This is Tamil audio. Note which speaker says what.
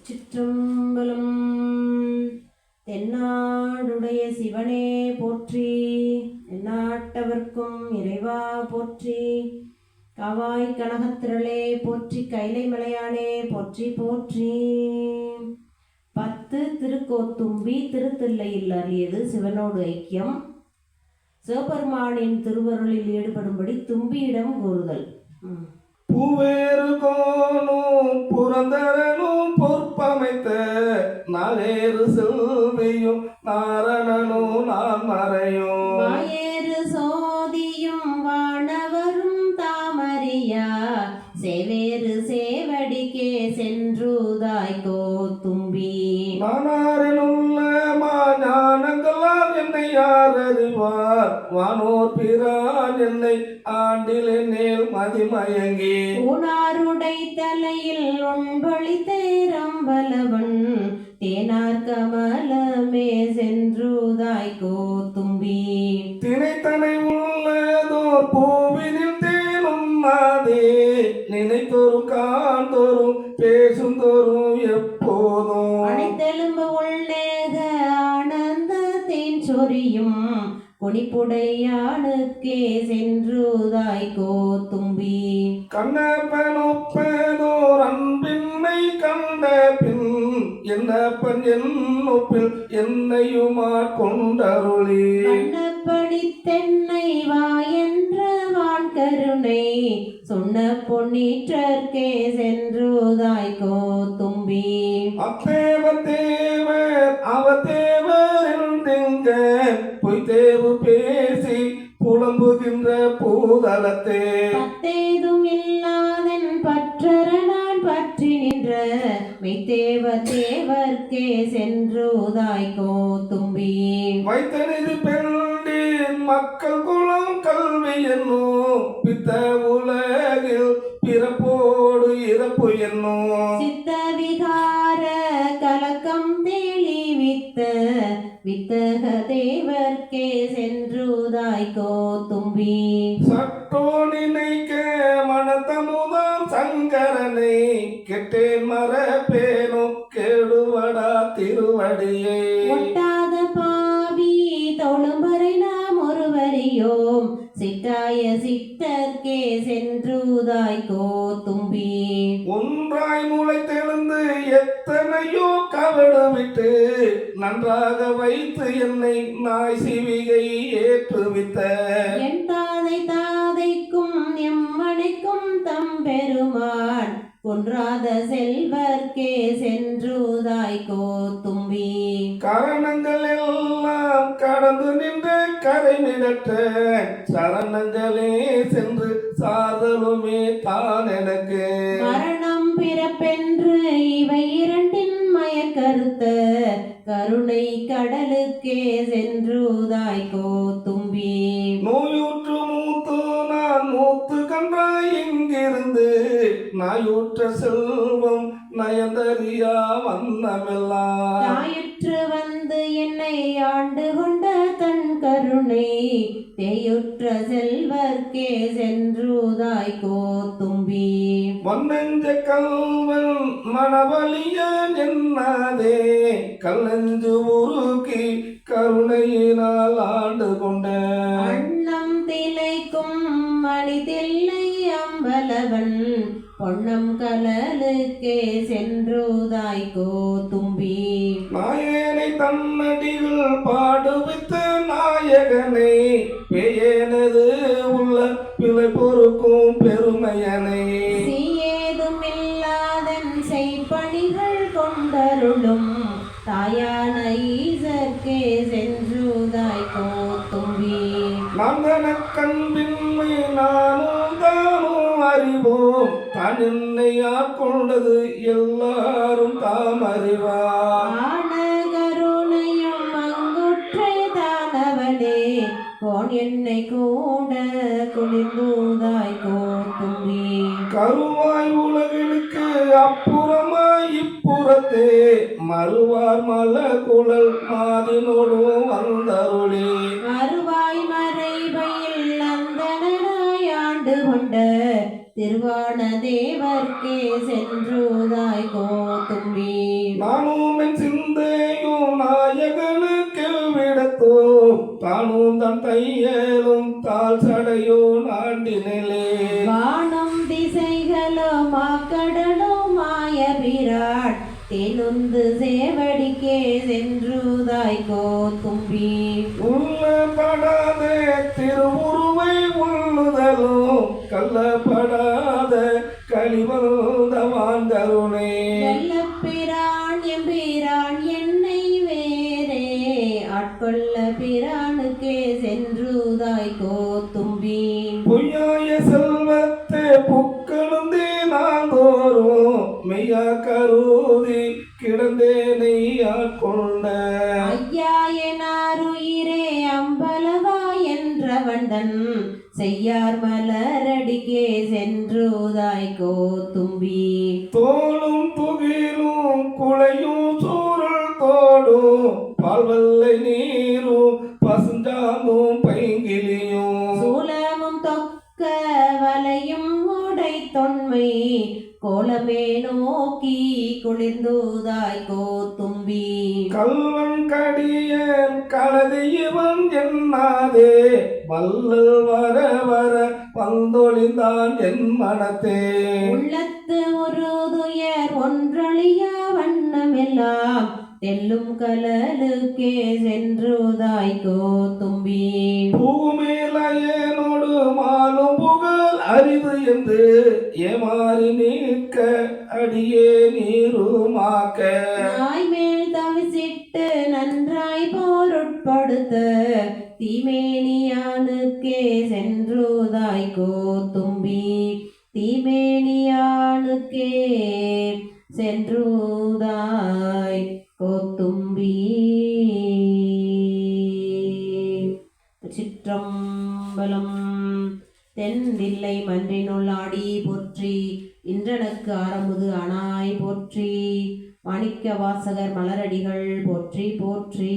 Speaker 1: திருச்சிற்றம்பலம். தென்னாடுடைய சிவனே போற்றி எந்நாட்டவர்க்கும் இறைவா போற்றி காவாய் கனகத்திரளே போற்றி கைலை மலையானே போற்றி போற்றி. பத்து திருக்கோத்தும்பி திருத்தில்லையில் அறியது சிவனோடு ஐக்கியம். சிவபெருமானின் திருவருளில் ஈடுபடும்படி தும்பியிடம் கூறுதல். பூவேர் சேவேறு சேவடிக்கே சென்றுதாய் கோத்தும்பி
Speaker 2: நானாரிலுள்ள மாஞானங்களால் என்னை யார் அறிவார் வானோர் பிரான் என்னை ஆண்டில் என்னேல் மதிமயங்கி.
Speaker 1: ஊனாருடை தலையில் ஒன்பொழி தேரம்பலவன் தேனார் கமலமே சென்றுதாய் கோத்தும்பி
Speaker 2: திணைத்தனை உள்ளதோர் பூவினில் தேனும் நாதே நினைத்தோறும் காண்தோறும் பேசும் தோறும் எப்போதும்.
Speaker 1: அனைத்தெலும்பு உள்ளேக ஆனந்த தேன் சொரியும் கொடிப்புடையானுக்கே சென்றுதாய் கோத்தும்பி
Speaker 2: கண்ணப்பனொப்பதோர் அன்பின்மை கண்ட பின் என்னப்பன் என்னொப்பில் என்னையுமா கொண்டருளி. என்றெங்க பொய் தேவு பேசி புலம்புகின்ற பூதலத்தே.
Speaker 1: பத்தேதும் இல்லாதன் பற்றற நான் பற்றி நின்ற மெய்தேவ தேவர்க்கே சென்றுதாய் கோத்தும்பி
Speaker 2: வைத்தனிது பெண்டின் மக்கள் குலம் கல்வி என்னும். பித்த உலகில் பிறப்போடு இறப்பு என்னும்.
Speaker 1: சித்த விகார கலக்கம் தெளிவித்த வித்தக தேவர்க்கே சென்றுதாய் கோத்தும்பி.
Speaker 2: சட்டோ நினைக்க மனத்தமுதாம் சங்கரனை கெட்டேன் மரப்பேனோ கெடுவடா எத்தனையோ கவடு விட்டு நன்றாக வைத்து என்னை நாய் சிவிகை ஏற்றுவித்த.
Speaker 1: என் தாதை தாதைக்கும் எம்மனைக்கும் தம்பெருமான் குன்றாத செல்வர்க்கே சென்றுதாய் கோத்தும்பி.
Speaker 2: கரணங்கள் எல்லாம் கடந்து நின்று கரை மிடற்ற சரணங்களே சென்று சாதலுமே தான் எனக்கு.
Speaker 1: மரணம் பிறப்பென்று இவை இரண்டின் மயக்கருத்த. கருணை கடலுக்கே சென்றுதாய் கோத்தும்பி
Speaker 2: நோயுற்று மூத்து நான் மூத்து கன்றாய் இங்கிருந்து நாயுற்ற செல்வம் நயந்தறியா வண்ணமெல்லாம்.
Speaker 1: தாயுற்று வந்து என்னை ஆண்டு கொண்ட தன் கருணை. தேயுற்ற செல்வர்க்கே சென்றுதாய் கோத்தும்பி
Speaker 2: வண்ணஞ்ச கல்வன் மணவலிய என்னாதே? கல்லஞ்சு உருக்கி கருணையினால் ஆண்டு கொண்ட.
Speaker 1: அன்னம் திளைக்கும் மணிதில்லை அம்பலவன் பொன்னம் கலலுக்கே சென்றுதாய் கோத்தும்பி
Speaker 2: நாயனை தன்னடிகள் பாடுவித்த நாயகனை பேயனது உள்ள பிழை பொறுக்கும் பெருமையனை. நந்தன கண்பின்மை நானும் தானும் அறிவோம். தான் என்னை ஆட்கொண்டது எல்லாரும் தாம் அறிவார்
Speaker 1: கோன் என்னை கூட குளிர்ந்தூதாய் கோத்தும்பி
Speaker 2: கருவாய் உலகிற்கு அப்புறமாய் இப்புறத்தே மறுவார் மல குழல் மாதினோடும் வந்தருளே
Speaker 1: திருவான தேவர்க்கே சென்றுதாய் கோத்தும்பி
Speaker 2: நானும் சிந்தையும் நாயகனுக்கு விடத்தோம். தானும் தன் தையலும் தாள் சடையோ நாண்டினிலே
Speaker 1: வானம் திசைகளும் ஆக்கடலும் மாய பிராட் தெனுந்து சேவடிக்கே சென்றுதாய் கோத்தும்பி
Speaker 2: உள்ளப்படாத திருவுருவை உள்ளுதலும் கள்ளப்படாத கழிவந்த வாழ்ந்தருணே
Speaker 1: வெள்ளப்பிரான் எம்பிரான் என்னை வேறே. ஆட்கொள்ள பிரானுக்கே சென்றுதாய் கோத்தும்பி
Speaker 2: பொய்யாய செல்வத்தை புக்களுந்தே நாள்தோறும் மெய்யா கருதி கிடந்தேனை ஆட்கொண்ட.
Speaker 1: ஐயா எனாருயிரே அம்பலவா என்றவண்டன் செய்யார் மலரடிக்கே சென்றுதாய் கோத்தும்பி
Speaker 2: தோளும்
Speaker 1: நோக்கி குளிர்ந்துதாய் கோத்தும்பி
Speaker 2: கல்வன் கடியன் கலதி இவன் என்னாதே வல்லல் வர வர வந்தொழிந்தான் என் மனத்தே
Speaker 1: உள்ளத்து ஒரு துயர் ஒன்றழியா வண்ணமெல்லாம் தெல்லும் கலலுக்கே சென்றுதாய் கோத்தும்பி
Speaker 2: புகழ் இருந்து ஏமாறி நீக்க அடியே நீருமாக்க.
Speaker 1: நாய்மேல் தவிசிட்டு நன்றாய் போருட்படுத்த தீமேனியானுக்கே சென்றுதாய் தும்பி தீமேனியானுக்கே சென்றுதாய் கோத்தும்பி. சிற்றம்பலம் தென்தில்லை மன்றினுள் ஆடி போற்றி இன்றனுக்கு ஆரமுது அனாய் போற்றி. மாணிக்க வாசகர் மலரடிகள் போற்றி போற்றி.